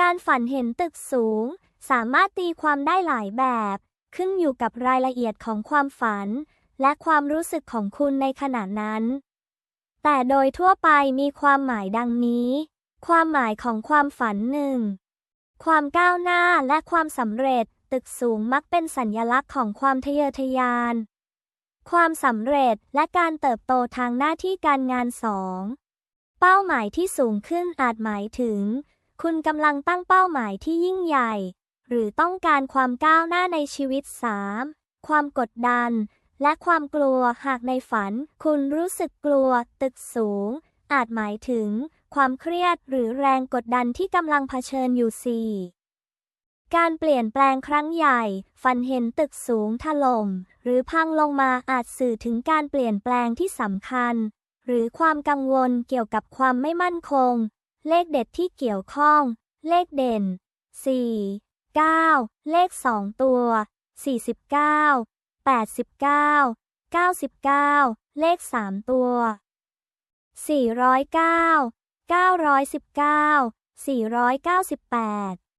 การฝันเห็นตึกสูง สามารถตีความได้หลายแบบ ขึ้นอยู่กับรายละเอียดของความฝัน และความรู้สึกของคุณในขณะนั้น แต่โดยทั่วไปมีความหมายดังนี้ ความหมายของความฝันหนึ่งความก้าวหน้าและความสำเร็จ ตึกสูงมักเป็นสัญญลักษณ์ของความทะเยอทะยาน ความสำเร็จและการเติบโตทางหน้าที่การงานสองเป้าหมายที่สูงขึ้นอาจหมายถึง คุณกำลังตั้งเป้าหมายที่ยิ่งใหญ่ หรือต้องการความก้าวหน้าในชีวิต 3. ความกดดัน และความกลัวหากในฝัน คุณรู้สึกกลัว ตึกสูง อาจหมายถึง ความเครียดหรือแรงกดดันที่กำลังเผชิญอยู่ 4. การเปลี่ยนแปลงครั้งใหญ่ ฝันเห็นตึกสูงถล่ม หรือพังลงมาอาจสื่อถึงการเปลี่ยนแปลงที่สำคัญ หรือความกังวลเกี่ยวกับความไม่มั่นคง เลขเด็ดที่เกี่ยวข้อง เลขเด่น 4 9 เลข 2 ตัว 49 89 99 เลข 3 ตัว 409 919 498